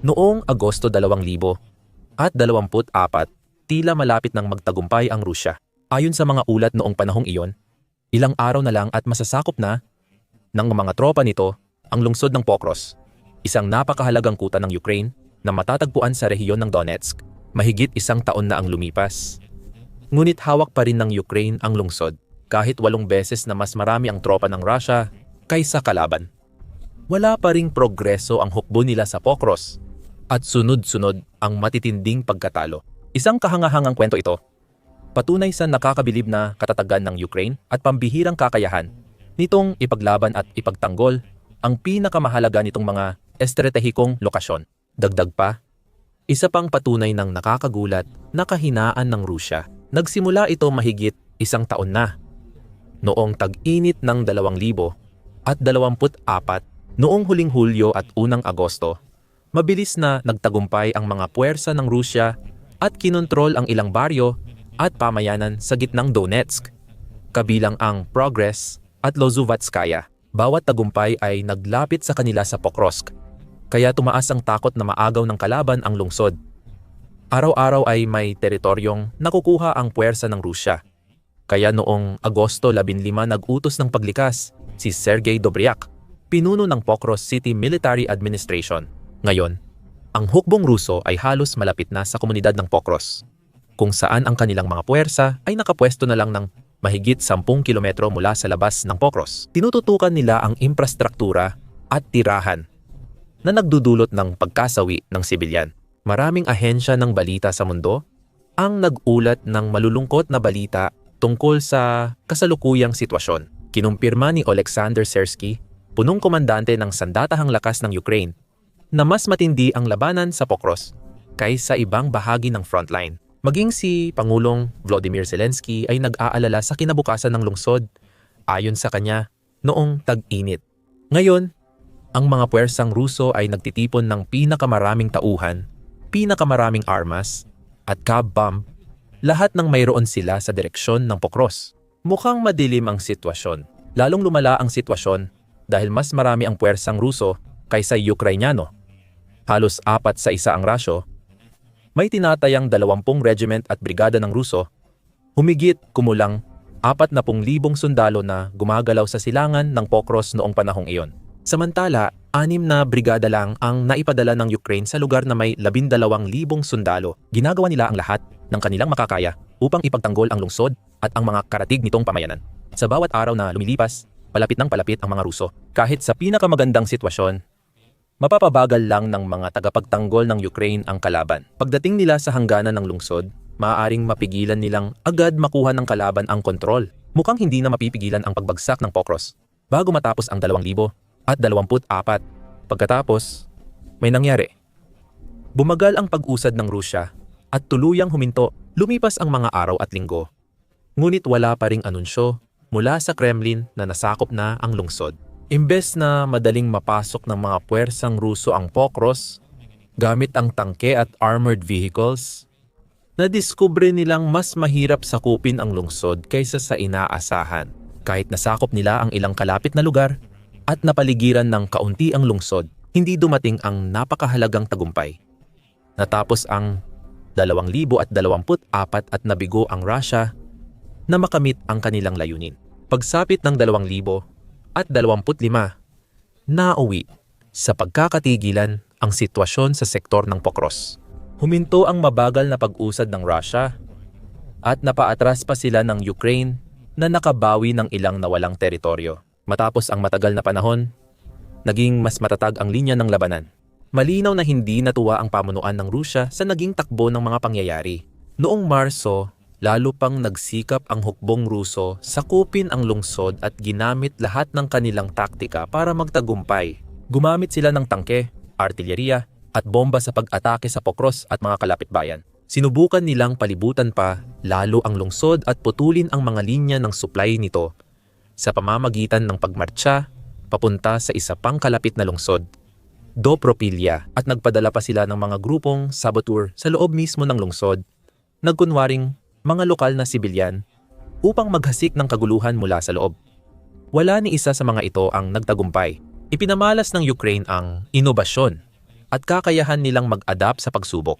Noong Agosto 2000 at 24, tila malapit ng magtagumpay ang Rusya. Ayon sa mga ulat noong panahong iyon, ilang araw na lang at masasakop na ng mga tropa nito ang lungsod ng Pokros, isang napakahalagang kuta ng Ukraine na matatagpuan sa rehiyon ng Donetsk. Mahigit isang taon na ang lumipas. Ngunit hawak pa rin ng Ukraine ang lungsod kahit walong beses na mas marami ang tropa ng Russia kaysa kalaban. Wala pa ring progreso ang hukbo nila sa Pokros at sunod-sunod ang matitinding pagkatalo. Isang kahangahangang kwento ito. Patunay sa nakakabilib na katatagan ng Ukraine at pambihirang kakayahan nitong ipaglaban at ipagtanggol ang pinakamahalaga nitong mga estratehikong lokasyon. Dagdag pa, isa pang patunay ng nakakagulat na kahinaan ng Rusya. Nagsimula ito mahigit isang taon na. Noong tag-init ng 2000 at 24 noong huling Hulyo at unang Agosto, mabilis na nagtagumpay ang mga puwersa ng Rusya at kinontrol ang ilang baryo at pamayanan sa gitnang Donetsk, kabilang ang Progress at Lozuvatskaya. Bawat tagumpay ay naglapit sa kanila sa Pokrovsk kaya tumaas ang takot na maagaw ng kalaban ang lungsod. Araw-araw ay may teritoryong nakukuha ang puwersa ng Rusya. Kaya noong Agosto 15 nag-utos ng paglikas si Sergei Dobryak, pinuno ng Pokros City Military Administration. Ngayon, ang hukbong Ruso ay halos malapit na sa komunidad ng Pokros, kung saan ang kanilang mga puwersa ay nakapwesto na lang ng mahigit 10 kilometro mula sa labas ng Pokros. Tinututukan nila ang infrastruktura at tirahan na nagdudulot ng pagkasawi ng sibilyan. Maraming ahensya ng balita sa mundo ang nag-ulat ng malulungkot na balita tungkol sa kasalukuyang sitwasyon. Kinumpirma ni Alexander Sersky, punong komandante ng sandatahang lakas ng Ukraine, na mas matindi ang labanan sa Pokros kaysa ibang bahagi ng frontline. Maging si Pangulong Volodymyr Zelensky ay nag-aalala sa kinabukasan ng lungsod ayon sa kanya noong tag-init. Ngayon, ang mga puwersang Ruso ay nagtitipon ng pinakamaraming tauhan, pinakamaraming armas, at cab-bomb, lahat ng mayroon sila sa direksyon ng Pokros. Mukhang madilim ang sitwasyon. Lalong lumala ang sitwasyon dahil mas marami ang puwersang Ruso kaysa Ukrainyano. Halos apat sa isa ang rasyo. May tinatayang 20 regiment at brigada ng Ruso, humigit kumulang 40,000 sundalo na gumagalaw sa silangan ng Pokros noong panahong iyon. Samantala, anim na brigada lang ang naipadala ng Ukraine sa lugar na may 12,000 sundalo. Ginagawa nila ang lahat ng kanilang makakaya upang ipagtanggol ang lungsod at ang mga karatig nitong pamayanan. Sa bawat araw na lumilipas, palapit ng palapit ang mga Ruso. Kahit sa pinakamagandang sitwasyon, mapapabagal lang ng mga tagapagtanggol ng Ukraine ang kalaban. Pagdating nila sa hangganan ng lungsod, maaaring mapigilan nilang agad makuha ng kalaban ang kontrol. Mukhang hindi na mapipigilan ang pagbagsak ng Pokros. Bago matapos ang 2,000, at 24. Pagkatapos, may nangyari. Bumagal ang pag-usad ng Rusya at tuluyang huminto lumipas ang mga araw at linggo. Ngunit wala pa ring anunsyo mula sa Kremlin na nasakop na ang lungsod. Imbes na madaling mapasok ng mga puwersang Ruso ang Pokros gamit ang tangke at armored vehicles, nadiskubre nilang mas mahirap sakupin ang lungsod kaysa sa inaasahan. Kahit nasakop nila ang ilang kalapit na lugar, at napaligiran ng kaunti ang lungsod, hindi dumating ang napakahalagang tagumpay. Natapos ang 2024 at nabigo ang Russia na makamit ang kanilang layunin. Pagsapit ng 2000 at 25, nauwi sa pagkakatigilan ang sitwasyon sa sektor ng Pokros. Huminto ang mabagal na pag-usad ng Russia at napaatras pa sila ng Ukraine na nakabawi ng ilang nawalang teritoryo. Matapos ang matagal na panahon, naging mas matatag ang linya ng labanan. Malinaw na hindi natuwa ang pamunuan ng Rusya sa naging takbo ng mga pangyayari. Noong Marso, lalo pang nagsikap ang hukbong Ruso sakupin ang lungsod at ginamit lahat ng kanilang taktika para magtagumpay. Gumamit sila ng tangke, artilyeriya, at bomba sa pag-atake sa Pokros at mga kalapitbayan. Sinubukan nilang palibutan pa lalo ang lungsod at putulin ang mga linya ng supply nito sa pamamagitan ng pagmartsa papunta sa isa pang kalapit na lungsod, Dopropilia, at nagpadala pa sila ng mga grupong saboteur sa loob mismo ng lungsod, nagkunwaring mga lokal na sibilyan upang maghasik ng kaguluhan mula sa loob. Wala ni isa sa mga ito ang nagtagumpay. Ipinamalas ng Ukraine ang inobasyon at kakayahan nilang mag-adapt sa pagsubok.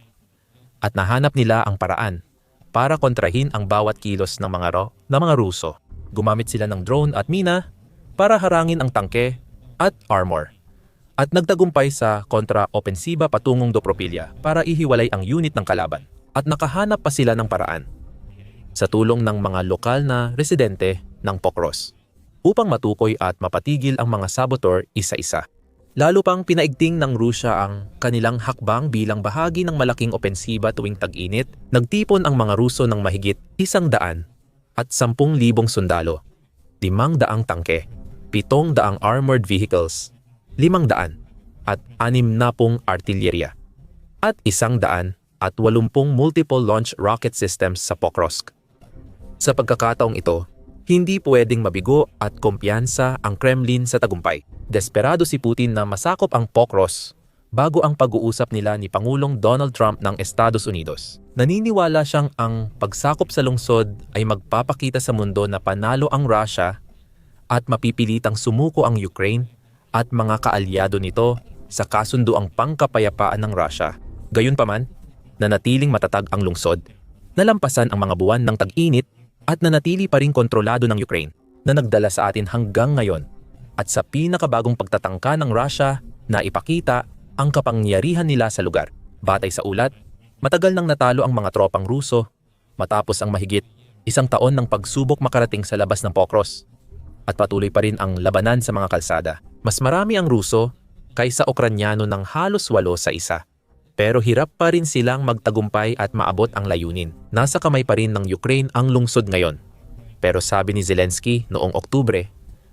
At nahanap nila ang paraan para kontrahin ang bawat kilos ng mga ro ng mga Ruso. Gumamit sila ng drone at mina para harangin ang tangke at armor. At nagtagumpay sa kontra-opensiba patungong Dopropilya para ihiwalay ang unit ng kalaban. At nakahanap pa sila ng paraan sa tulong ng mga lokal na residente ng Pokros upang matukoy at mapatigil ang mga saboteur isa-isa. Lalo pang pinaigting ng Rusya ang kanilang hakbang bilang bahagi ng malaking opensiba tuwing tag-init, nagtipon ang mga Ruso ng mahigit isang daan at sampung libong sundalo, limang daang tangke, pitong daang armored vehicles, limang daan at anim na pong artillerya, at isang daan at walumpung multiple launch rocket systems sa Pokrovsk. Sa pagkakataong ito, hindi pwedeng mabigo at kumpiyansa ang Kremlin sa tagumpay. Desperado si Putin na masakop ang Pokros bago ang pag-uusap nila ni Pangulong Donald Trump ng Estados Unidos. Naniniwala siyang ang pagsakop sa lungsod ay magpapakita sa mundo na panalo ang Russia at mapipilitang sumuko ang Ukraine at mga kaalyado nito sa kasunduang pangkapayapaan ng Russia. Gayunpaman, nanatiling matatag ang lungsod, nalampasan ang mga buwan ng tag-init at nanatili pa rin kontrolado ng Ukraine na nagdala sa atin hanggang ngayon at sa pinakabagong pagtatangka ng Russia na ipakita ang kapangyarihan nila sa lugar. Batay sa ulat, matagal nang natalo ang mga tropang Ruso matapos ang mahigit isang taon ng pagsubok makarating sa labas ng Pokros at patuloy pa rin ang labanan sa mga kalsada. Mas marami ang Ruso kaysa Ukranyano ng halos walo sa isa. Pero hirap pa rin silang magtagumpay at maabot ang layunin. Nasa kamay pa rin ng Ukraine ang lungsod ngayon. Pero sabi ni Zelensky noong Oktubre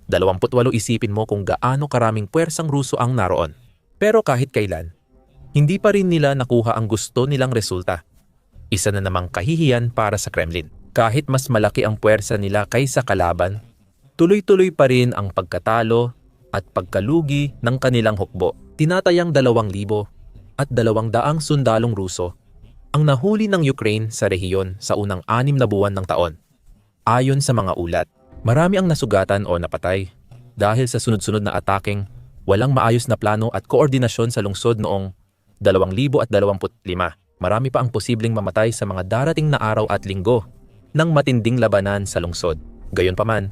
28 isipin mo kung gaano karaming puwersang Ruso ang naroon. Pero kahit kailan, hindi pa rin nila nakuha ang gusto nilang resulta. Isa na namang kahihiyan para sa Kremlin. Kahit mas malaki ang puwersa nila kaysa kalaban, tuloy-tuloy pa rin ang pagkatalo at pagkalugi ng kanilang hukbo. Tinatayang dalawang libo at dalawang daang sundalong Ruso ang nahuli ng Ukraine sa rehiyon sa unang anim na buwan ng taon. Ayon sa mga ulat, Marami ang nasugatan o napatay dahil sa sunod-sunod na ataking walang maayos na plano at koordinasyon sa lungsod noong 2025. Marami pa ang posibleng mamatay sa mga darating na araw at linggo ng matinding labanan sa lungsod. Gayunpaman,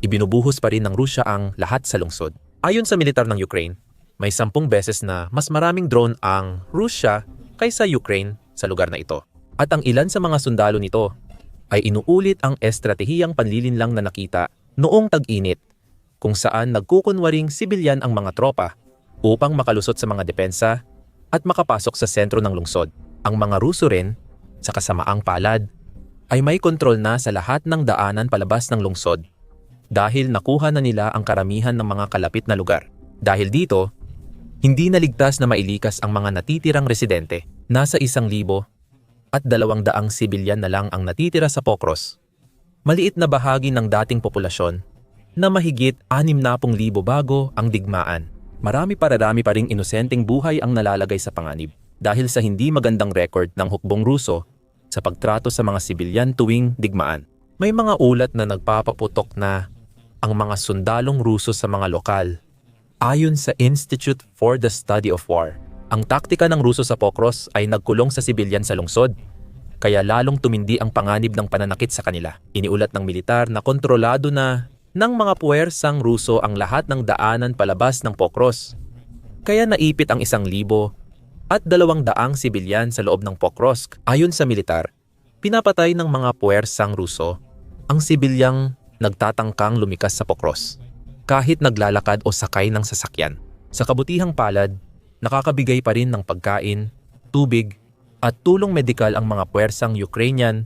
ibinubuhos pa rin ng Rusya ang lahat sa lungsod. Ayon sa militar ng Ukraine, may sampung beses na mas maraming drone ang Rusya kaysa Ukraine sa lugar na ito. At ang ilan sa mga sundalo nito ay inuulit ang estratehiyang panlilinlang na nakita noong tag-init kung saan nagkukunwaring sibilyan ang mga tropa upang makalusot sa mga depensa at makapasok sa sentro ng lungsod. Ang mga Ruso rin, sa kasamaang palad, ay may kontrol na sa lahat ng daanan palabas ng lungsod dahil nakuha na nila ang karamihan ng mga kalapit na lugar. Dahil dito, hindi naligtas na mailikas ang mga natitirang residente. Nasa isang libo at dalawang daang sibilyan na lang ang natitira sa Pokros. Maliit na bahagi ng dating populasyon na mahigit 60,000 bago ang digmaan. Marami pararami pa ring inosenteng buhay ang nalalagay sa panganib dahil sa hindi magandang record ng hukbong Ruso sa pagtrato sa mga sibilyan tuwing digmaan. May mga ulat na nagpapaputok na ang mga sundalong Ruso sa mga lokal ayon sa Institute for the Study of War ang taktika ng Ruso sa Pokros ay nagkulong sa sibilyan sa lungsod, kaya lalong tumindi ang panganib ng pananakit sa kanila. Iniulat ng militar na kontrolado na ng mga puwersang Ruso ang lahat ng daanan palabas ng Pokros. Kaya naipit ang isang libo at dalawang daang sibilyan sa loob ng Pokrovsk. Ayon sa militar, pinapatay ng mga puwersang Ruso ang sibilyang nagtatangkang lumikas sa Pokros kahit naglalakad o sakay ng sasakyan. Sa kabutihang palad, nakakabigay pa rin ng pagkain, tubig, at tulong medikal ang mga puwersang Ukrainian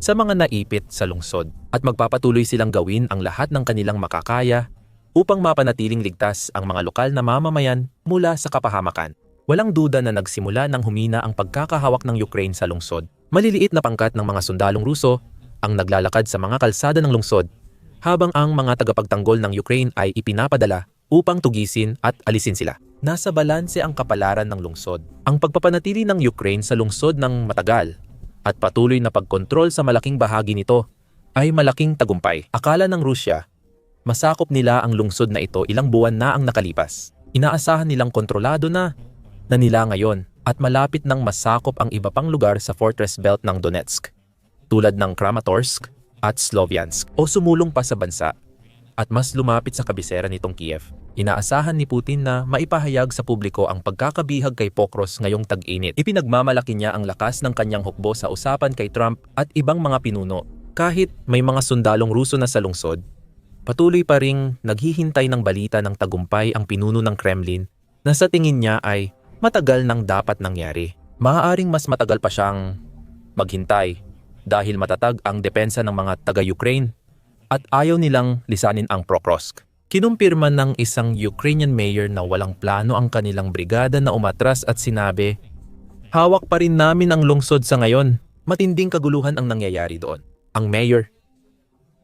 sa mga naipit sa lungsod at magpapatuloy silang gawin ang lahat ng kanilang makakaya upang mapanatiling ligtas ang mga lokal na mamamayan mula sa kapahamakan. Walang duda na nagsimula nang humina ang pagkakahawak ng Ukraine sa lungsod. Maliliit na pangkat ng mga sundalong Ruso ang naglalakad sa mga kalsada ng lungsod habang ang mga tagapagtanggol ng Ukraine ay ipinapadala upang tugisin at alisin sila nasa balanse ang kapalaran ng lungsod. Ang pagpapanatili ng Ukraine sa lungsod ng matagal at patuloy na pagkontrol sa malaking bahagi nito ay malaking tagumpay. Akala ng Rusya, masakop nila ang lungsod na ito ilang buwan na ang nakalipas. Inaasahan nilang kontrolado na na nila ngayon at malapit nang masakop ang iba pang lugar sa fortress belt ng Donetsk, tulad ng Kramatorsk at Sloviansk o sumulong pa sa bansa at mas lumapit sa kabisera nitong Kiev. Inaasahan ni Putin na maipahayag sa publiko ang pagkakabihag kay Pokros ngayong tag-init. Ipinagmamalaki niya ang lakas ng kanyang hukbo sa usapan kay Trump at ibang mga pinuno. Kahit may mga sundalong Ruso na sa lungsod, patuloy pa ring naghihintay ng balita ng tagumpay ang pinuno ng Kremlin na sa tingin niya ay matagal nang dapat nangyari. Maaaring mas matagal pa siyang maghintay dahil matatag ang depensa ng mga taga-Ukraine at ayaw nilang lisanin ang Prokrosk. Kinumpirma ng isang Ukrainian mayor na walang plano ang kanilang brigada na umatras at sinabi, Hawak pa rin namin ang lungsod sa ngayon. Matinding kaguluhan ang nangyayari doon. Ang mayor,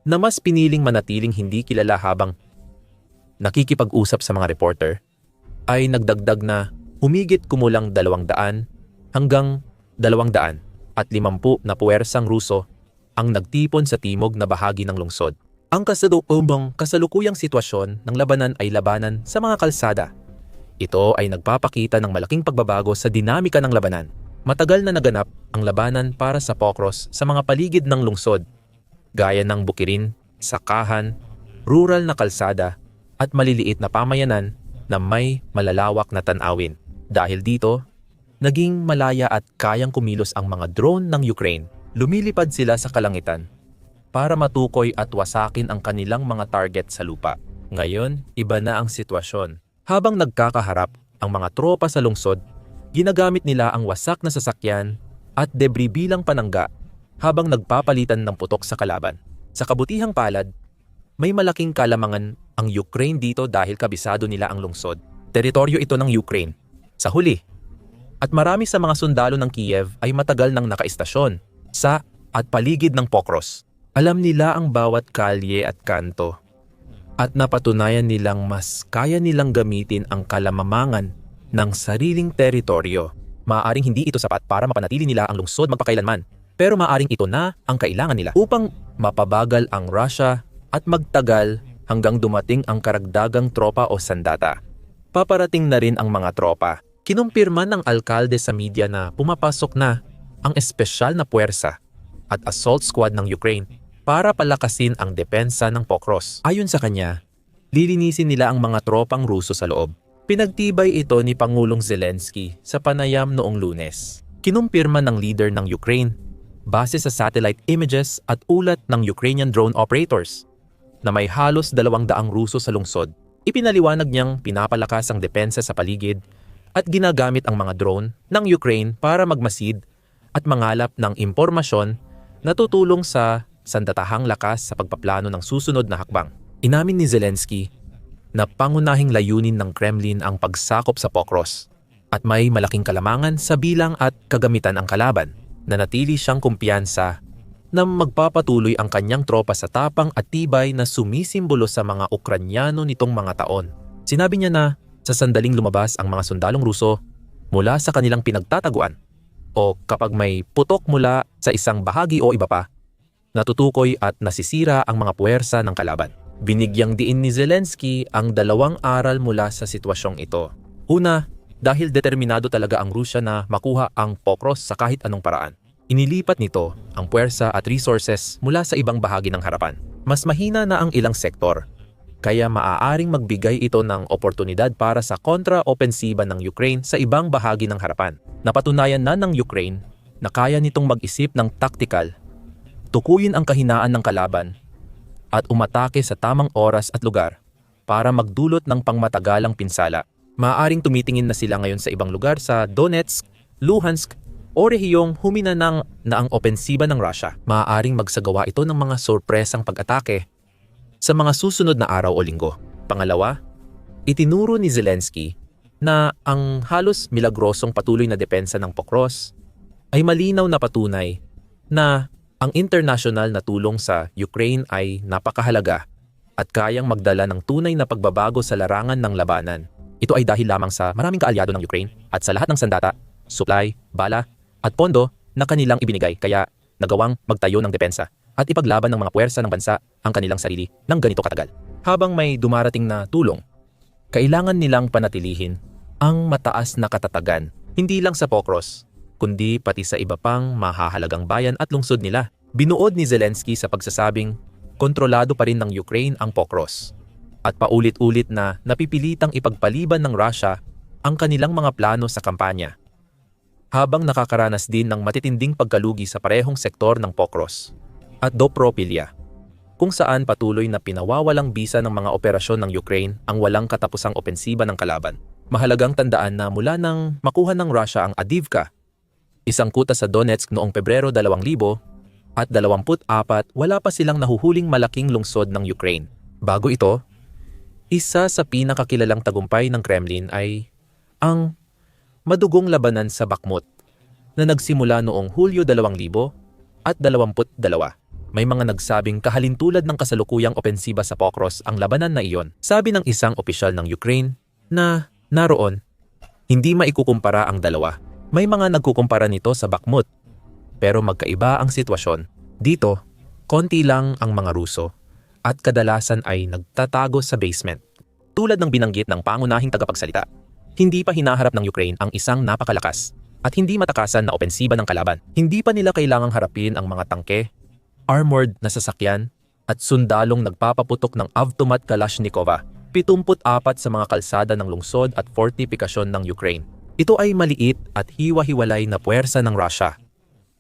na mas piniling manatiling hindi kilala habang nakikipag-usap sa mga reporter, ay nagdagdag na humigit kumulang 200 hanggang 200 at 50 na puwersang Ruso ang nagtipon sa timog na bahagi ng lungsod. Ang kasalukubang kasalukuyang sitwasyon ng labanan ay labanan sa mga kalsada. Ito ay nagpapakita ng malaking pagbabago sa dinamika ng labanan. Matagal na naganap ang labanan para sa Pokros sa mga paligid ng lungsod, gaya ng bukirin, sakahan, rural na kalsada, at maliliit na pamayanan na may malalawak na tanawin. Dahil dito, naging malaya at kayang kumilos ang mga drone ng Ukraine. Lumilipad sila sa kalangitan para matukoy at wasakin ang kanilang mga target sa lupa. Ngayon, iba na ang sitwasyon. Habang nagkakaharap ang mga tropa sa lungsod, ginagamit nila ang wasak na sasakyan at debris bilang panangga habang nagpapalitan ng putok sa kalaban. Sa kabutihang palad, may malaking kalamangan ang Ukraine dito dahil kabisado nila ang lungsod. Teritoryo ito ng Ukraine. Sa huli, at marami sa mga sundalo ng Kiev ay matagal nang nakaistasyon sa at paligid ng Pokros. Alam nila ang bawat kalye at kanto at napatunayan nilang mas kaya nilang gamitin ang kalamamangan ng sariling teritoryo. Maaring hindi ito sapat para mapanatili nila ang lungsod magpakailanman, pero maaring ito na ang kailangan nila upang mapabagal ang Russia at magtagal hanggang dumating ang karagdagang tropa o sandata. Paparating na rin ang mga tropa. Kinumpirma ng alkalde sa media na pumapasok na ang espesyal na puwersa at assault squad ng Ukraine para palakasin ang depensa ng Pokros. Ayon sa kanya, lilinisin nila ang mga tropang Ruso sa loob. Pinagtibay ito ni Pangulong Zelensky sa panayam noong lunes. Kinumpirma ng leader ng Ukraine base sa satellite images at ulat ng Ukrainian drone operators na may halos dalawang daang Ruso sa lungsod. Ipinaliwanag niyang pinapalakas ang depensa sa paligid at ginagamit ang mga drone ng Ukraine para magmasid at mangalap ng impormasyon na tutulong sa sandatahang lakas sa pagpaplano ng susunod na hakbang. Inamin ni Zelensky na pangunahing layunin ng Kremlin ang pagsakop sa Pokros at may malaking kalamangan sa bilang at kagamitan ang kalaban na natili siyang kumpiyansa na magpapatuloy ang kanyang tropa sa tapang at tibay na sumisimbolo sa mga Ukranyano nitong mga taon. Sinabi niya na sa sandaling lumabas ang mga sundalong Ruso mula sa kanilang pinagtataguan o kapag may putok mula sa isang bahagi o iba pa, natutukoy at nasisira ang mga puwersa ng kalaban. Binigyang diin ni Zelensky ang dalawang aral mula sa sitwasyong ito. Una, dahil determinado talaga ang Rusya na makuha ang Pokros sa kahit anong paraan. Inilipat nito ang puwersa at resources mula sa ibang bahagi ng harapan. Mas mahina na ang ilang sektor, kaya maaaring magbigay ito ng oportunidad para sa kontra-opensiba ng Ukraine sa ibang bahagi ng harapan. Napatunayan na ng Ukraine na kaya nitong mag-isip ng taktikal, tukuyin ang kahinaan ng kalaban at umatake sa tamang oras at lugar para magdulot ng pangmatagalang pinsala. Maaaring tumitingin na sila ngayon sa ibang lugar sa Donetsk, Luhansk, o rehiyong huminanang na ang opensiba ng Russia. Maaaring magsagawa ito ng mga sorpresang pag-atake sa mga susunod na araw o linggo. Pangalawa, itinuro ni Zelensky na ang halos milagrosong patuloy na depensa ng Pokros ay malinaw na patunay na ang international na tulong sa Ukraine ay napakahalaga at kayang magdala ng tunay na pagbabago sa larangan ng labanan. Ito ay dahil lamang sa maraming kaalyado ng Ukraine at sa lahat ng sandata, supply, bala, at pondo na kanilang ibinigay kaya nagawang magtayo ng depensa at ipaglaban ng mga puwersa ng bansa ang kanilang sarili ng ganito katagal. Habang may dumarating na tulong, kailangan nilang panatilihin ang mataas na katatagan, hindi lang sa Pokros, kundi pati sa iba pang mahahalagang bayan at lungsod nila. Binuod ni Zelensky sa pagsasabing, kontrolado pa rin ng Ukraine ang Pokros. At paulit-ulit na napipilitang ipagpaliban ng Russia ang kanilang mga plano sa kampanya. Habang nakakaranas din ng matitinding pagkalugi sa parehong sektor ng Pokros at Dopropilia, kung saan patuloy na pinawawalang bisa ng mga operasyon ng Ukraine ang walang katapusang opensiba ng kalaban. Mahalagang tandaan na mula nang makuha ng Russia ang Adivka, isang kuta sa Donetsk noong Pebrero 2000 at 24 wala pa silang nahuhuling malaking lungsod ng Ukraine. Bago ito, isa sa pinakakilalang tagumpay ng Kremlin ay ang madugong labanan sa Bakhmut na nagsimula noong Hulyo 2000 at 22. May mga nagsabing kahalintulad ng kasalukuyang opensiba sa Pokros ang labanan na iyon. Sabi ng isang opisyal ng Ukraine na naroon, hindi maikukumpara ang dalawa. May mga nagkukumpara nito sa Bakhmut. Pero magkaiba ang sitwasyon. Dito, konti lang ang mga Ruso at kadalasan ay nagtatago sa basement. Tulad ng binanggit ng pangunahing tagapagsalita, hindi pa hinaharap ng Ukraine ang isang napakalakas at hindi matakasan na opensiba ng kalaban. Hindi pa nila kailangang harapin ang mga tangke, armored na sasakyan, at sundalong nagpapaputok ng Avtomat Kalashnikova, 74 sa mga kalsada ng lungsod at fortifikasyon ng Ukraine. Ito ay maliit at hiwa-hiwalay na puwersa ng Russia,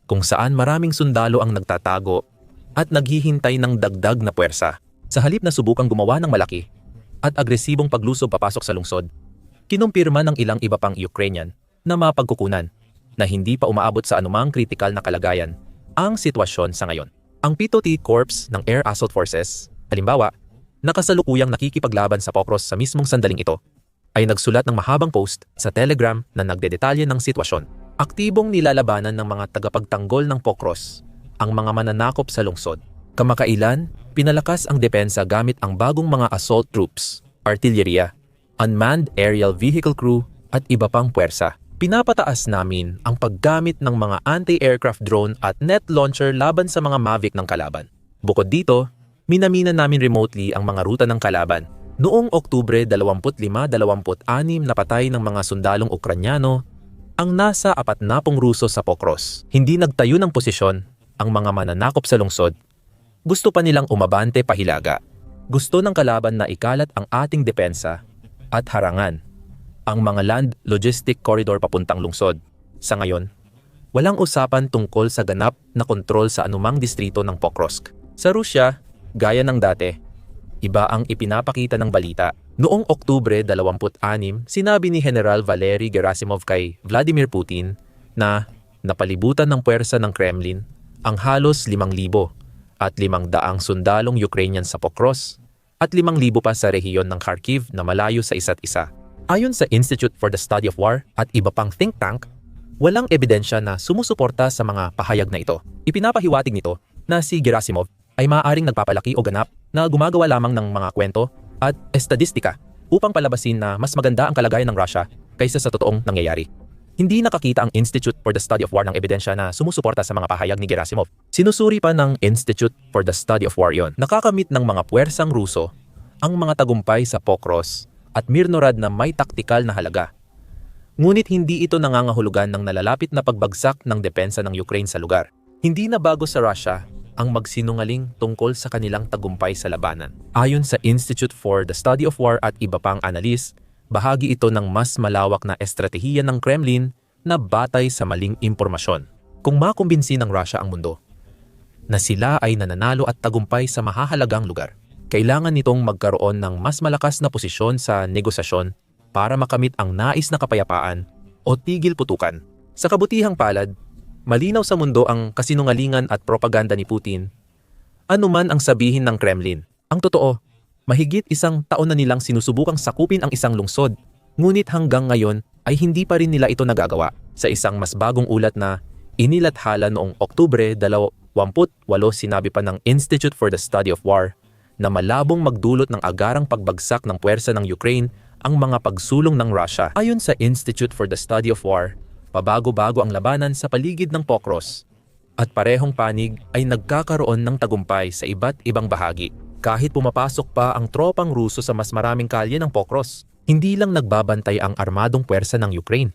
kung saan maraming sundalo ang nagtatago at naghihintay ng dagdag na puwersa. Sa halip na subukang gumawa ng malaki at agresibong paglusob papasok sa lungsod, kinumpirma ng ilang iba pang Ukrainian na mapagkukunan na hindi pa umaabot sa anumang kritikal na kalagayan ang sitwasyon sa ngayon. Ang P2T Corps ng Air Assault Forces, halimbawa, nakasalukuyang nakikipaglaban sa Pokros sa mismong sandaling ito, ay nagsulat ng mahabang post sa Telegram na nagdedetalye ng sitwasyon. Aktibong nilalabanan ng mga tagapagtanggol ng Pokros ang mga mananakop sa lungsod. Kamakailan, pinalakas ang depensa gamit ang bagong mga assault troops, artilleria, unmanned aerial vehicle crew at iba pang puwersa. Pinapataas namin ang paggamit ng mga anti-aircraft drone at net launcher laban sa mga Mavic ng kalaban. Bukod dito, minamina namin remotely ang mga ruta ng kalaban. Noong Oktubre 25-26 napatay ng mga sundalong Ukranyano ang nasa apat na pong Ruso sa Pokros. Hindi nagtayo ng posisyon ang mga mananakop sa lungsod. Gusto pa nilang umabante pahilaga. Gusto ng kalaban na ikalat ang ating depensa at harangan ang mga land logistic corridor papuntang lungsod. Sa ngayon, walang usapan tungkol sa ganap na kontrol sa anumang distrito ng Pokrovsk. Sa Rusya, gaya ng dati, iba ang ipinapakita ng balita. Noong Oktubre 26, sinabi ni General Valery Gerasimov kay Vladimir Putin na napalibutan ng puwersa ng Kremlin ang halos 5,000 at 500 sundalong Ukrainian sa Pokros at 5,000 pa sa rehiyon ng Kharkiv na malayo sa isa't isa. Ayon sa Institute for the Study of War at iba pang think tank, walang ebidensya na sumusuporta sa mga pahayag na ito. Ipinapahiwatig nito na si Gerasimov ay maaaring nagpapalaki o ganap na gumagawa lamang ng mga kwento at estadistika upang palabasin na mas maganda ang kalagayan ng Russia kaysa sa totoong nangyayari. Hindi nakakita ang Institute for the Study of War ng ebidensya na sumusuporta sa mga pahayag ni Gerasimov. Sinusuri pa ng Institute for the Study of War yon. Nakakamit ng mga puwersang Ruso ang mga tagumpay sa Pokros at Mirnorad na may taktikal na halaga. Ngunit hindi ito nangangahulugan ng nalalapit na pagbagsak ng depensa ng Ukraine sa lugar. Hindi na bago sa Russia ang magsinungaling tungkol sa kanilang tagumpay sa labanan. Ayon sa Institute for the Study of War at iba pang analis, bahagi ito ng mas malawak na estratehiya ng Kremlin na batay sa maling impormasyon. Kung makumbinsi ng Russia ang mundo na sila ay nananalo at tagumpay sa mahahalagang lugar, kailangan nitong magkaroon ng mas malakas na posisyon sa negosasyon para makamit ang nais na kapayapaan o tigil putukan. Sa kabutihang palad, malinaw sa mundo ang kasinungalingan at propaganda ni Putin. Anuman ang sabihin ng Kremlin, ang totoo, mahigit isang taon na nilang sinusubukang sakupin ang isang lungsod, ngunit hanggang ngayon ay hindi pa rin nila ito nagagawa. Sa isang mas bagong ulat na inilathala noong Oktubre 28 sinabi pa ng Institute for the Study of War na malabong magdulot ng agarang pagbagsak ng puwersa ng Ukraine ang mga pagsulong ng Russia. Ayon sa Institute for the Study of War, pabago-bago ang labanan sa paligid ng Pokros at parehong panig ay nagkakaroon ng tagumpay sa iba't ibang bahagi. Kahit pumapasok pa ang tropang Ruso sa mas maraming kalye ng Pokros, Hindi lang nagbabantay ang armadong puwersa ng Ukraine.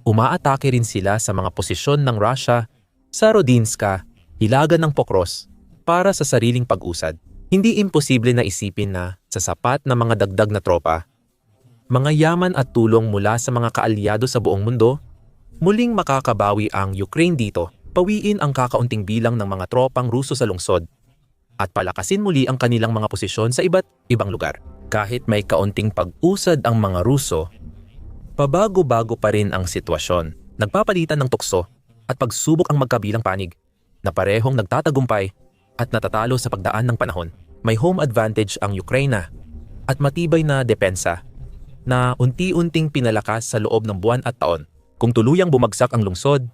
Umaatake rin sila sa mga posisyon ng Russia sa Rodinska, hilaga ng Pokros, para sa sariling pag-usad. Hindi imposible na isipin na sa sapat na mga dagdag na tropa, mga yaman at tulong mula sa mga kaalyado sa buong mundo, muling makakabawi ang Ukraine dito, pawiin ang kakaunting bilang ng mga tropang Ruso sa lungsod, at palakasin muli ang kanilang mga posisyon sa iba't ibang lugar. Kahit may kaunting pag-usad ang mga Ruso, pabago-bago pa rin ang sitwasyon. Nagpapalitan ng tukso at pagsubok ang magkabilang panig na parehong nagtatagumpay at natatalo sa pagdaan ng panahon. May home advantage ang Ukraine at matibay na depensa na unti-unting pinalakas sa loob ng buwan at taon. Kung tuluyang bumagsak ang lungsod,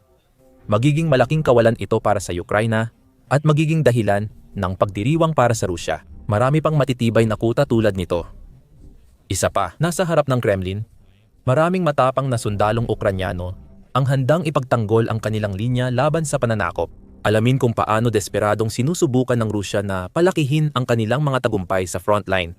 magiging malaking kawalan ito para sa Ukraine at magiging dahilan ng pagdiriwang para sa Rusya. Marami pang matitibay na kuta tulad nito. Isa pa, nasa harap ng Kremlin, maraming matapang na sundalong Ukranyano ang handang ipagtanggol ang kanilang linya laban sa pananakop. Alamin kung paano desperadong sinusubukan ng Rusya na palakihin ang kanilang mga tagumpay sa frontline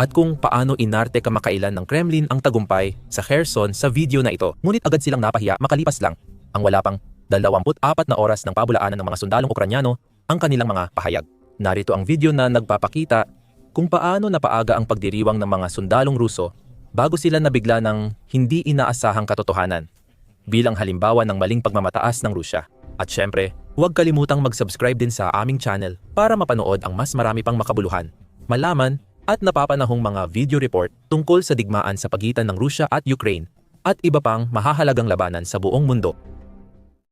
at kung paano inarte kamakailan ng Kremlin ang tagumpay sa Kherson sa video na ito. Ngunit agad silang napahiya makalipas lang ang wala pang 24 na oras ng pabulaanan ng mga sundalong Ukranyano ang kanilang mga pahayag. Narito ang video na nagpapakita kung paano napaaga ang pagdiriwang ng mga sundalong Ruso bago sila nabigla ng hindi inaasahang katotohanan bilang halimbawa ng maling pagmamataas ng Rusya. At syempre, huwag kalimutang mag-subscribe din sa aming channel para mapanood ang mas marami pang makabuluhan, malaman at napapanahong mga video report tungkol sa digmaan sa pagitan ng Rusya at Ukraine at iba pang mahahalagang labanan sa buong mundo.